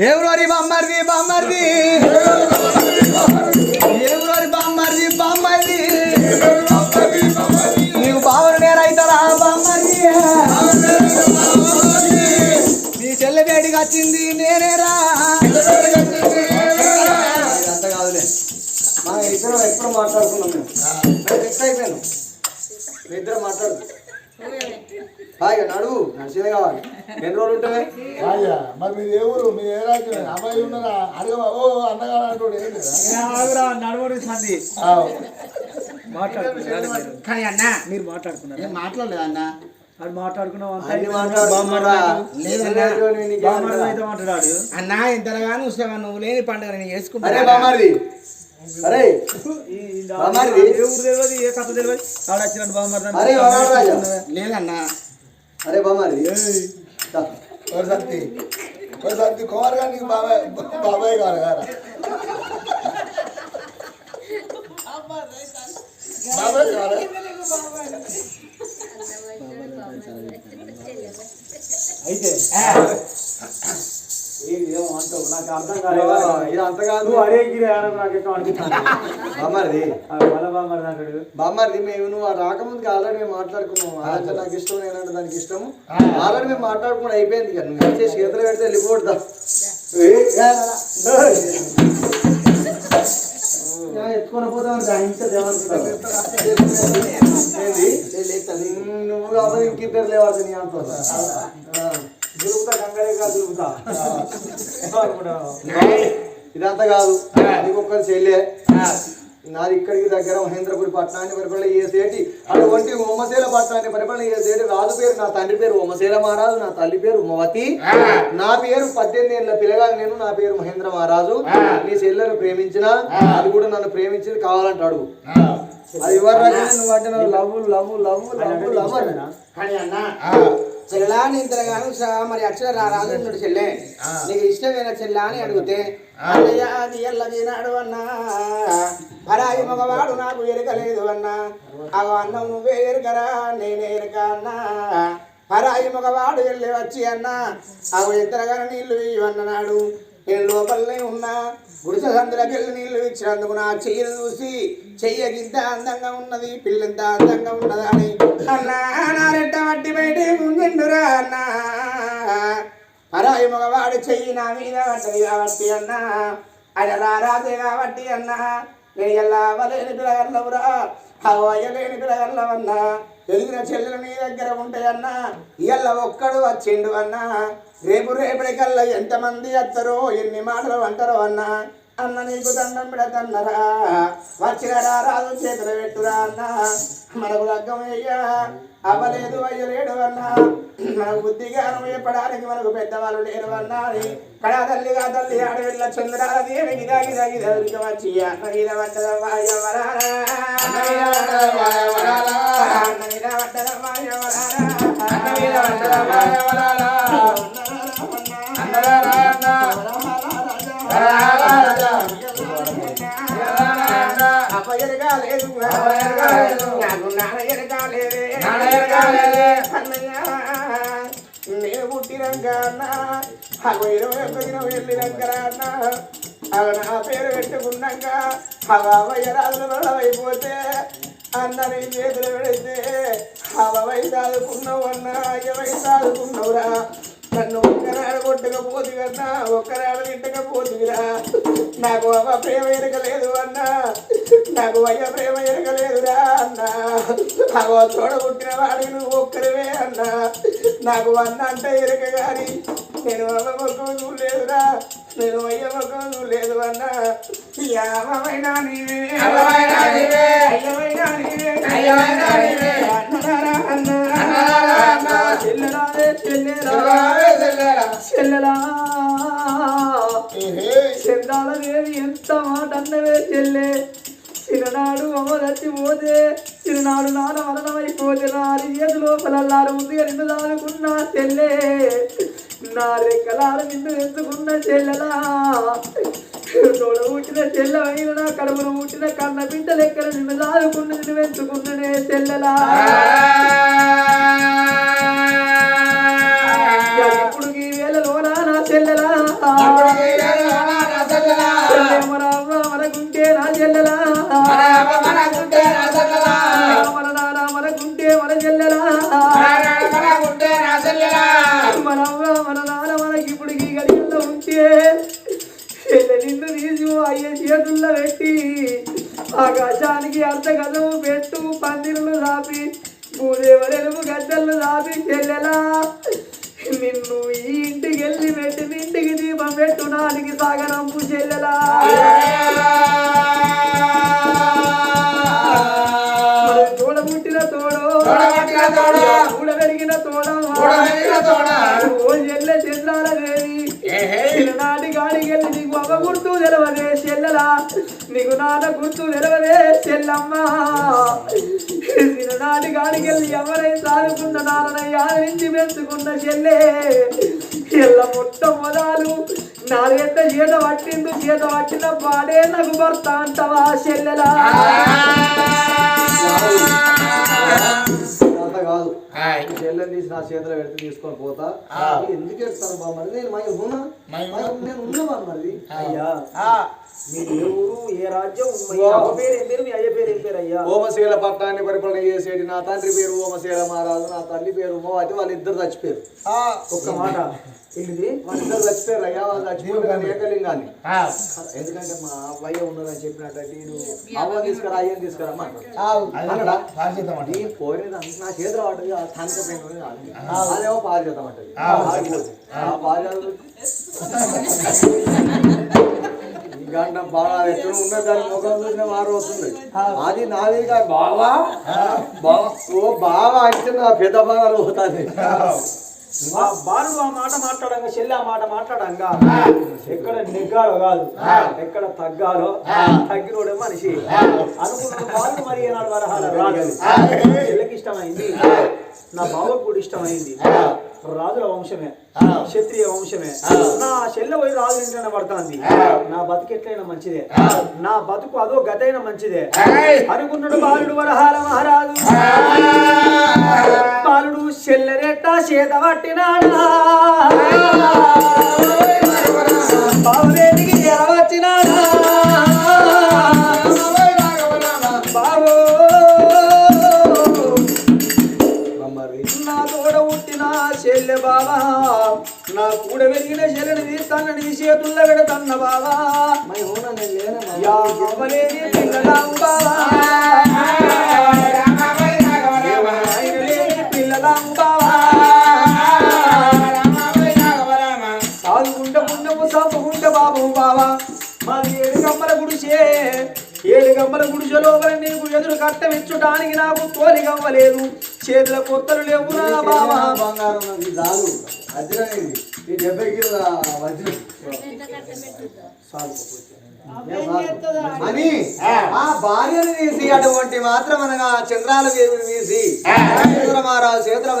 ఎవరోరి బామ్మర్ది బామ్మర్ది. ఎవరోరి బామ్మర్ది బామ్మర్ది. నీవు బావను నేనైతారా బామ్మర్ది? నీ చెల్లె వేడికి వచ్చింది నేనేరా అంత కాదులే. మా ఇద్దరం ఎప్పుడు మాట్లాడుకున్నాం మేము? ఫిక్స్ అయిపోయాను. మీ ఇద్దరు మాట్లాడు హాయిగా నడువు నడిచేదే కావాలి. ఎన్ని రోజులు ఉంటాయి అయ్యా మరి మీరు ఏ ఊరు? మీరు ఏ రాజ్యం? అమ్మాయి ఉన్నారా? అడగ ఓ అన్నగా అంటాడు ఏం లేదా? నడువుడు సంది ఆవ్. మాట్లాడుకున్నారు కానీ అన్న మీరు మాట్లాడుకున్నారు? మాట్లాడలేదు అది మాట్లాడుకున్నాం ఇంతగానో నువ్వు లేని పండుగ నేను చేసుకుంటా. అరే ఈ- ఈ బామ్మర్ది? ఏ ఊరు తెలియదు ఏ కథ తెలియదు ఆడ వచ్చినట్టు బామ్మర్ది అరే వరాడు రాజా లేదన్నా అరే బామారిది దా. ఒక సత్తి ఒక సత్తి కుమార్ గారు నీకు బాబాయ్ బాబాయ్ గారు గారా బాబాయ్ గారా అయితే ఏమో అంటావు నాకు అర్థం ఇది కాదు అరే నాకు ఎక్కడ అనిపిస్తుంది బామారిది మళ్ళా బామ్మర్ది అంటాడు బామ్మారిది మేము నువ్వు ఆ రాకముందుకి ఆల్రెడీ మేము మాట్లాడుకున్నాం అదంటే నాకు ఇష్టం నేనంటే దానికి ఇష్టము ఆల్రెడీ మేము మాట్లాడుకుని అయిపోయింది ఇక నువ్వు వచ్చే చేతులు పెడితే వెళ్ళిపోడుదా ఎత్తుకొని పోతాం ఇంత నువ్వు కాబట్టి ఇంకిద్దరు లేవాలి నీ అంత దులుపుతా దులుపుతా ఇదంతా కాదు నీకు ఒక్కరి చెల్లె. నాది ఇక్కడికి దగ్గర మహేంద్రపురి పట్టణాన్ని పరిపాలన చేసేటి అటువంటి ఉమ్మశీల పట్టణాన్ని పరిపాలన చేసేటి రాజు పేరు నా తండ్రి పేరు ఉమ్మశీల మహారాజు నా తల్లి పేరు ఉమ్మవతి నా పేరు పద్దెనిమిది ఏళ్ళ పిల్లగాని నేను నా పేరు మహేంద్ర మహారాజు. నీ చెల్లెను ప్రేమించిన అది కూడా నన్ను ప్రేమించింది కావాలంటాడు. అది ఎవరు నువ్వు అంటే love love love love love అన్నా కానీ అన్న చెల్లా నేను స- మరి అక్షర రాజు ఉన్నాడు చెల్లె. నీకు ఇష్టమైన చెల్లా అని అడిగితే అన్నయ్య అది ఎల్లగినాడు అన్నా. పరాయి మగవాడు నాకు ఎరకలేదు అన్నా. అగో అన్నం నువ్వే ఎరకరా నేనే ఎరక అన్నా. పరాయి మగవాడు వెళ్ళి వచ్చి అన్నా. అవి ఎంతగానో నీళ్ళు ఇవ్వన్నాడు. నేను లోపలనే ఉన్నా. గుడిసె సందులోకి వెళ్ళి ఇచ్చినందుకు నా చెయ్యిని చూసి చెయ్యకింత అందంగా ఉన్నది పిల్లంత అందంగా ఉన్నదా అని. అన్నా నా రెట్ట వట్టి బయట ముందురా అన్నా. పరాయి మగవాడు చెయ్యి నా మీద పడ్డది కాబట్టి అన్నా. ఆయన రారాదే కాబట్టి అన్నా. నేను ఎలా అవ్వలేని పిల్లగల్లవురా అవ్వలేని పిల్లగల్లవన్నా ఎదిగిన చెల్లెలు నీ దగ్గర ఉంటాయన్నా ఇయ్యాల ఒక్కడు వచ్చిండు అన్నా. రేపు రేపటికల్లా ఎంతమంది వస్తారో ఎన్ని మాటలు అంటారో అన్నా. అన్న నీకు దండం పెడతన్నరా వచ్చిన రాదు చేతులు పెట్టురా అన్న. మనకు లగ్గం అయ్యా అవ్వలేదు అయ్యలేడు అన్నా. మనకు బుద్ధిగా చెప్పడానికి మనకు పెద్దవాళ్ళు లేరు అన్నా. అని కడా తల్లిగా తల్లి ఆడవిల్ల చంద్రాల దేవి గిదా గిదా గిదా ఉరికి వచ్చి అన్న మీద పడ్డదమ్మా ఎవరారా అన్న మీద పడ్డదమ్మా ఎవరారా అన్న మీద పడ్డదమ్మా అగో ఇరవై ఒక్క దినం వెళ్ళినాక అన్న అవి నా పేరు పెట్టుకున్నాక అవి అవయ్య రాజుల అయిపోతే అన్న నీ చేతులు పెడితే అవై సాదుకున్నావు అన్న అయ్యవై సాదుకున్నావురా నన్ను ఒక్కనాడు కొట్టకపోతే కన్నా ఒక్కనాడు తిట్టకపోతురా నాకు అవ్వ ప్రేమ ఎరగలేదు అన్నా నాకు అయ్య ప్రేమ ఎరగలేదురా అన్నా. అగో తోడ పుట్టిన వాడి నువ్వు ఒక్కరివే అన్నా. నాకు అన్న అంటే ఎరగ గాని నేను అవ్వ ముఖం చూడలేదురా. నేను అయ్య ముఖం చూడలేదు అన్నా. యావైనా నీవే. అన్నరా అన్నా. అన్నా చెల్లెలారే చెల్లెలా? చంద్రాలదేవి ఎంత మాట అన్నవే చెల్లె. చిన్ననాడు అమ్మ చచ్చిపోతే చిన్ననాడు నాన్న మరణమైపోతే నాది చేతి లోపలల్లారు ముందుగా నిన్ను దానుకున్నా చెల్లె. నా రెక్కలారు నిన్ను ఎంచుకున్న చెల్లెలా? తోడ పుట్టిన చెల్లెవైన నా కడుపును పుట్టిన కన్న బిడ్డ లెక్కన నిన్ను దాదుకున్న నిన్ను వెంచుకున్ననే చెల్లెలా? ఇప్పుడు ఈ వేళలో నా చెల్లెలా మన అవ్వ మనకుంటే నా చెల్లెలా మన నాన్న మనకుంటే మన చెల్లెలా మన అవ్వ మన నాన్న మనకి ఇప్పుడు ఈ గడిలో ఉంటే నిన్ను తీసి అయ్యే చేతుల్లో పెట్టి ఆకాశానికి అర్ధ గదము పెట్టు పందిరులు దాపి భూదేవరెలుపు గద్దెలు దాపి చెల్లెలా. నిన్ను ఈ ఇంటికి వెళ్ళి పెట్టి ఇంటికి దీపం పెట్టు నానికి సాగరంపు చెల్లెలా తోడ పుట్టిన తోడో తోడ పెరిగిన తోడ. ఓ చెల్లె చెల్లాల దేవి చిన్ననాటి గాడికెళ్ళి నీకు అవ్వ గుర్తు తెలవదే చెల్లెలా. నీకు నాన్న గుర్తు తెలవదే చెల్లమ్మ. చిన్ననాటి గాడికెళ్ళి ఎవరై సాదుకున్న నాన్నయ్య నుంచి పెంచుకున్న చెల్లె. ఎల్ల మొట్ట మొదలు నాలుగెత్త చేత పట్టిందు చేత పట్టిన పాడే నాకు భర్త అంటవా చెల్లెలా? అంత కాదు చెల్లెని తీసి నా చేతిలో పెడితే తీసుకొని పోతా. ఎందుకు ఎడతాను బామ్మది నేను మై ఉన్నా. నేను ఉన్నా బామ్మది అయ్యా. మీరు ఏ ఊరు ఏ రాజ్యం మీ పేరు ఏం పేరు మీ అయ్య పేరు ఏం పేరు అయ్యా? ఓమశీల పట్టాన్ని పరిపాలన చేసేటి నా తండ్రి పేరు ఓమశీల మహారాజు నా తల్లి పేరు ఉమావతి వాళ్ళిద్దరు చచ్చిపోయారు. ఒక్క మాట. ఏంటిది? వాళ్ళిద్దరు చచ్చిపోయారు అయ్యా వాళ్ళు చచ్చిపోయారు కానీ ఏకలింగాన్ని. ఎందుకంటే మా అబ్బాయి ఉన్నారని చెప్పినట్టు అవ్వ తీసుకురా అయ్యని తీసుకురా అన్నడా? ఈ పోయినది అంత నా చేతిలో స్థానిక పెయింట్ అదేమో గంట బాగా ఎక్కడ దాని ముఖం చూసిన వారు వస్తుంది అది నాది కాదు బావా ఓ బావా అంటే నా పెద్ద బాగా పోతుంది ఆ. బాలుడు ఆ. మాట మాట్లాడంగా చెల్లి ఆ. మాట మాట్లాడంగా ఎక్కడ నెగ్గాలో కాదు ఎక్కడ తగ్గాలో తగ్గినోడే మనిషి అనుకున్న బాలుడు మరి ఏనాడు వరహాల రాదు చెల్లెకి ఇష్టమైంది నా బావకు కూడా ఇష్టమైంది. రాజుల వంశమే క్షత్రియ వంశమే. నా చెల్లె పోయి రాజు ఇంట్లోనే పడుతుంది. నా బతుకు ఎట్లయినా మంచిదే. నా బతుకు అదో గతైనా మంచిదే. అనుకున్నాడు బాలుడు వరహాల మహారాజు. బాలుడు చెల్లెరెట్ట చేత పట్టినాడా? బావులేనికి ఎర నా కూడా వెలిగిన చెల్లెని తీస్తానని నీ చేతుల్లో పెడతన్న బావా. లేని పిల్లలాం ఏడు గమ్మల గుడిసే. ఏడు గమ్మల గుడిసెలో నీకు ఎదురు కట్టమిచ్చడానికి నాకు తోలి గవ్వలేదు చేతుల కొత్తలు లేవు బావా. బంగారం నాకు చాలు. వజ్రం ఇది. ఈ డెబ్బై కిలో వజ్రం. అని ఆ. భార్యను తీసి అటువంటి మాత్రం అనగా చంద్రాల దేవిని తీసి మహేంద్ర మహారాజు చేతుల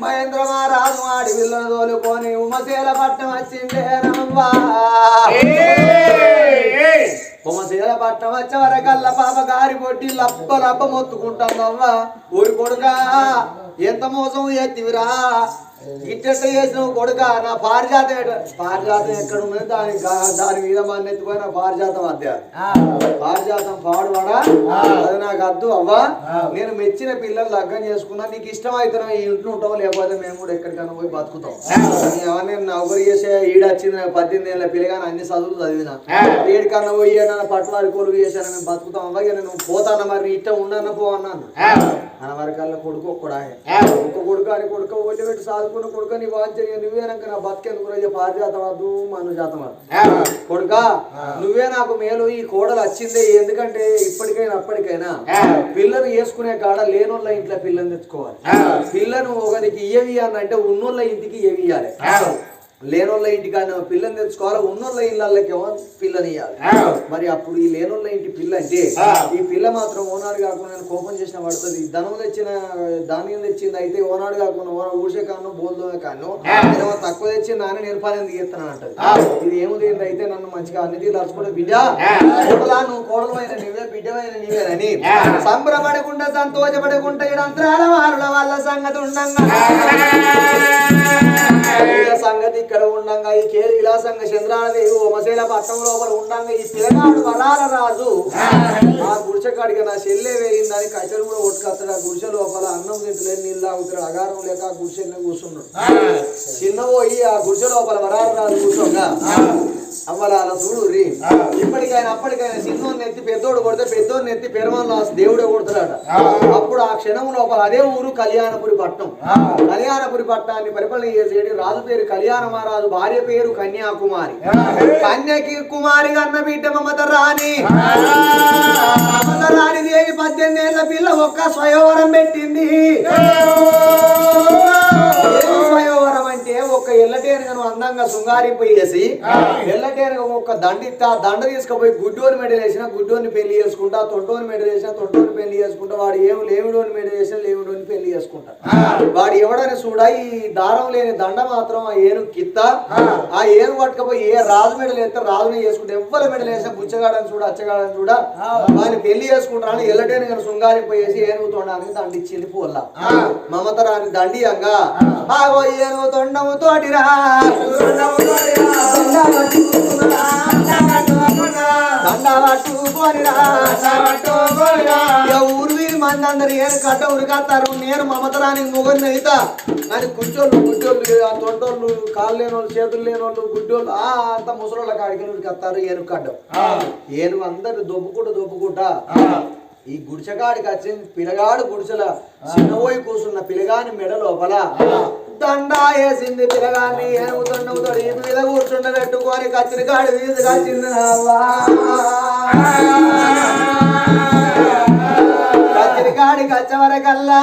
మహేంద్ర మహారాజు ఆడి విల్లను తోలుకొని ఉమశీల పట్టం రమ్మా ఉమశీల పట్టం వచ్చే వరకల్లా పాప గారి పొట్టి లప్ప లప్ప మొత్తుకుంటాందవ్వా ఊరి కొడుక ఎంత మోసం ఎత్తివిరా ఇట్టెట్ట చేసినావు కొడుక? నా పారిజాతం పారిజాతం ఎక్కడ ఉన్నది దాని దాని మీద ఎత్తిపోయిన పారిజాతం అద్దె పారిజాతం పాడువాడా? అది నాకు అద్దు అవ్వా. నేను మెచ్చిన పిల్లలు లగ్గం చేసుకున్నా. నీకు ఇష్టం అయితే ఈ ఇంట్లో ఉంటావు? లేకపోతే మేము కూడా ఎక్కడికైనా పోయి బతుకుతాం. నేను నౌకరి చేసే ఈడొచ్చింది నాకు పద్దెనిమిది ఏళ్ళ పిల్లగాని అన్ని చదువులు చదివిన. ఏడికన్నా పోయి ఏడన్నా పట్టువారి కొలుగు చేశాను? మేము బతుకుతాం. అవ్వ నేను పోతాను మరి? ఇష్టం ఉండన్న పో అన్నాను మన వరకల్లా కొడుకు ఒక్కడా ఒక్క కొడుకు అని కొడుకు ఒడ్డు పెట్టి సాదుకున్న కొడుకు నీ వాంచ నువ్వేనాక నా పారిజాతం వద్దు మను జాతం కొడుక నువ్వే నాకు మేలు ఈ కోడలు వచ్చిందే ఎందుకంటే ఇప్పటికైనా అప్పటికైనా పిల్లను వేసుకునే కాడ లేనోళ్ళ ఇంట్లో పిల్లని తెచ్చుకోవాలి. పిల్లను ఒకరికి ఇయ్యవి అని అంటే ఉన్నోళ్ళ ఇంటికి ఇయ్యవి ఇయ్యాలి. లేనోళ్ళ ఇంటికి ఆయన పిల్లని తెచ్చుకోవాలి ఉన్నోళ్ళ ఇళ్ళకేమో పిల్లని ఇవ్వాలి మరి అప్పుడు ఈ లేనోళ్ళ ఇంటి పిల్ల అంటే ఈ పిల్ల మాత్రం ఓనాడు కాకుండా నేను కోపం చేసిన పడుతుంది. ధనం తెచ్చిన ధాన్యం తెచ్చింది అయితే ఓనాడు కాకుండా ఓనా ఊసే కాను బోల్దోమే కాను ఏదో తక్కువ తెచ్చింది నాన్న నేను పని ఎందుకు చేస్తాను అంటది ఇది ఏముంది? అయితే నన్ను మంచిగా అన్ని తీరు అరుచుకుంటే బిడ్డ. నువ్వు కోడలు అయిన నీవే బిడ్డమైన నీవేనని సంబరపడకుండా సంతోషపడకుండా ఈ అంతరాల వారుల వాళ్ళ సంగతి ఉండంగా. వీళ్ళ సంగతి ఇక్కడ ఉండంగా. ఈ కేరి విలాసంగా చంద్రాలదేవి ఓమశైల పట్టణం లోపల ఉండంగా. ఈ పిల్లగాడు వరాల రాజు. ఆ గుడిసెకాడికి నా చెల్లె వేయిందని కచ్చలు కూడా కొట్టుకొస్తాడు. ఆ గుడిసె లోపల అన్నం తింటలేదు నీళ్ళు తాగుతాడు అగారం లేక ఆ గుడిసెల్లో కూర్చున్నాడు. చిన్న పోయి ఆ గుడిసె లోపల వరాల రాజు కూర్చోగా అవ్వాల అలా చూడు రీ. ఇప్పటికైనా అప్పటికైనా చిన్నోడిని ఎత్తి పెద్దోడు కొడితే పెద్దోడిని ఎత్తి పెరమల్లో దేవుడే కొడతాడట. అప్పుడు ఆ క్షణం లోపల అదే ఊరు కళ్యాణపురి పట్నం కళ్యాణపురి పట్నాన్ని పరిపాలన చేసేది రాజు పేరు కళ్యాణ మహారాజు భార్య పేరు కన్యాకుమారి. కన్యకి కుమారి కన్న బిడ్డ మమత రాణి మమత రాణి దేవి పద్దెనిమిది ఏళ్ళ పిల్ల ఒక్క స్వయంవరం పెట్టింది. ఒక ఎల్లటేనుగను అందంగా శృంగారింపేసి ఎల్లటేనుగ ఒక దండ ఇస్తే ఆ దండ తీసుకుపోయి గుడ్డోని మెడలు వేసిన గుడ్డోని పెళ్ళి చేసుకుంటా తొంటోని మెడలు వేసిన తొంటోని పెళ్ళి చేసుకుంటా వాడు ఏం లేవిడోని మెడలు వేసిన లేవిడోని పెళ్ళి చేసుకుంటా. వాడు ఎవడని చూడా ఈ దారం లేని దండ మాత్రం ఆ ఏను కిత్త ఆ. ఏను పట్టుకపోయి ఏ రాజు మెడలు వేస్తే రాజుని చేసుకుంటా ఎవ్వరు మెడలు వేసిన బుచ్చగాడని చూడ అచ్చగాడని చూడ వాడిని పెళ్ళి చేసుకుంటారని ఎల్లటేను కానీ శృంగారింపేసి ఏనుగు తొండానికి దండిచ్చింది పోల్లా మమత రాని దండియంగా ఏనుగు తొండము ఊరు వీరి మంది అందరు ఏను కట్ట ఉరికత్తారు నేను మమతరానికి మొగని అయితా. కానీ కుచ్చోళ్ళు గుడ్డోళ్ళు ఆ తొంటోళ్ళు కాళ్ళు లేని వాళ్ళు చేతులు లేని వాళ్ళు గుడ్డోళ్ళు ఆ అంత ముసలోళ్ళ కాడికి ఉరికత్తారు ఏను కట్టం ఏను అందరు దొబ్బుకుంటూ దొబ్బుకుంటా. ఈ గుడిసెగాడికి వచ్చింది పిల్లగాడు గుడిసెల చిన్నపోయి కూర్చున్న పిల్లగాని మెడ లోపల. దండా వేసింది పిల్లగాన్ని. ఏనుగుతుండవుతో ఈ మీద కూర్చుండ పెట్టుకొని కచ్చిరికాడు తీసుకొచ్చింది కచ్చిరికాడికి కచ్చవరకల్లా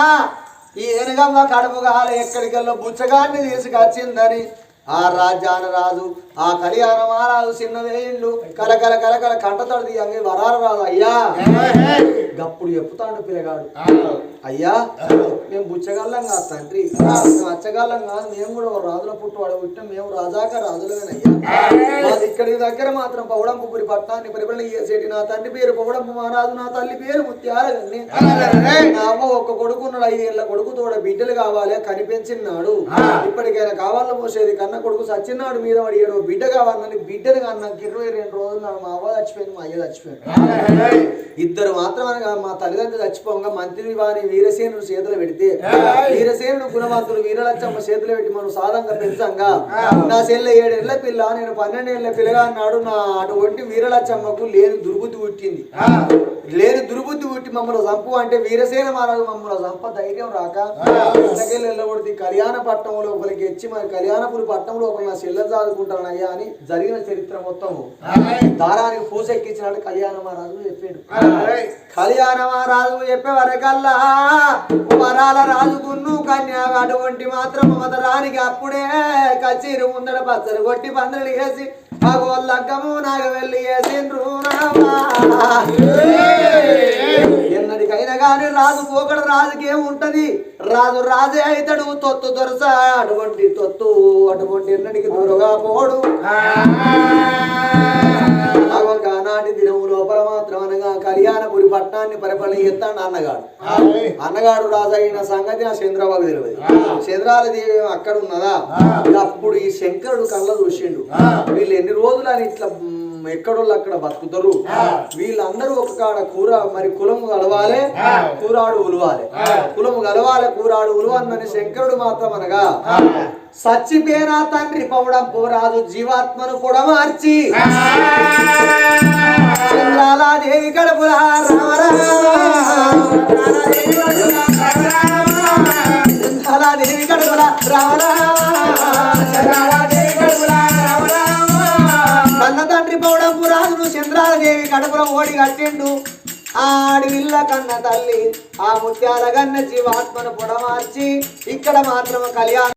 ఈ ఏనుగమ్మ కడుపు కాలు ఎక్కడికెళ్ళో బుచ్చగాన్ని తీసుకొచ్చిందని ఆ రాజ్యాన రాజు ఆ కళ్యాణ మహారాజు చిన్నదేళ్ళు కరకర కరకర కంటతడు తీయంగి వరాలు రాదు. అయ్యా గప్పుడు చెప్పుతాడు పిల్లగాడు. అయ్యా మేము బుచ్చగల్లం కాదు తండ్రి. మేము కాదు. మేము కూడా రాజుల పుట్టువాడు పుట్టిన. మేము రాజాక రాజులమేనయ్యా. మాది ఇక్కడి దగ్గర మాత్రం పౌడంపురి పట్టాన్ని పరిపాలన చేసేటి నా తండ్రి పేరు పౌడంపు మహారాజు. నా తల్లి పేరు ముత్యాలని నా అమ్మ ఒక్క కొడుకున్నాడు. ఐదేళ్ళ కొడుకు తోడ బిడ్డలు కావాలి. కనిపించినాడు ఇప్పటికైనా కావాలని పోసేది కన్నా కొడుకు సచ్చినాడు మీద వాడు ఏడో బిడ్డ కావాలని బిడ్డలు కన్నా ఇరవై రెండు రోజులు నాడు మా అవ్వ చచ్చిపోయింది మా అయ్య చచ్చిపోయింది ఇద్దరు మాత్రమే మా తల్లిదండ్రులు చచ్చిపోగా మంత్రి వారి వీరసేనుడు చేతులు పెడితే వీరసేనుడు గుణవంతుడు వీరలచ్చమ్మ చేతులు పెట్టి మనం సాధంగా పెంచంగా నా చెల్లె ఏడేళ్ళ పిల్ల నేను పన్నెండేళ్ళ పిల్లగా అన్నాడు నా అటువంటి వీరలచ్చమ్మకు లేని దుర్బుద్ధి పుట్టింది. లేని దుర్బుద్ధి పుట్టి మమ్మల్ని చంపు అంటే వీరసేన మహారాజు మమ్మల్ని చంప ధైర్యం రాక ఇంతకెళ్ళి కళ్యాణ పట్టణం లోపలికి వచ్చి మరి కళ్యాణపురి పట్టణం లోపల నా చెల్లె చదువుకుంటానయ్యా అని జరిగిన చరిత్ర మొత్తం దారానికి పూసెక్కించినట్టు కళ్యాణ మహారాజు చెప్పాడు. కళ్యాణ మహారాజు చెప్పే వరకల్లా వరాల రాజుకున్ను కన్యా అటువంటి మాత్రం మమతరానికి అప్పుడే కచేరి ముందర పచ్చలు కొట్టి పందలు వేసి భగవల్లగ్గము నాకు వెళ్ళి వేసిండ్రు రామా. ఎన్నటికైనా కానీ రాజు పోకడ రాజుకి ఏముంటది రాజు రాజే అవుతాడు తొత్తు దొరస అటువంటి తొత్తు అటువంటి ఎన్నటికి దూరగా పోడు. అగొక ఆనాటి దినము లోపల మాత్రం అనగా కళ్యాణపురి పట్టణాన్ని పరిపాలన చేస్తాడు అన్నగాడు అన్నగాడు రాజు అయిన సంగతి ఆ చంద్రబాబు తెలియదు. చంద్రాల దేవి అక్కడ ఉన్నదా? అప్పుడు ఈ శంకరుడు కళ్ళ చూసిండు. వీళ్ళు ఎన్ని రోజులు అని ఇట్లా ఎక్కడోళ్ళు అక్కడ బతుకుతారు? వీళ్ళందరూ ఒక కాడ కూర మరి కులము కలవాలి కూరాడు ఉలవాలి. కులము కలవాలి కూరాడు ఉలవన్నని శంకరుడు మాత్రం అనగా సచ్చిపోయిన తండ్రి పవడం పోరాదు జీవాత్మను కూడా మార్చి. చంద్రాలాదేవి కడుపులా చంద్రాలాదేవి కడుపులా కన్న తండ్రి పౌడం పురాజును చంద్రాలదేవి కడుపులో ఓడి కట్టిండు. ఆడి విల్ల కన్న తల్లి ఆ ముత్యాల గన్న జీవాత్మను పొడమార్చి ఇక్కడ మాత్రం కళ్యాణ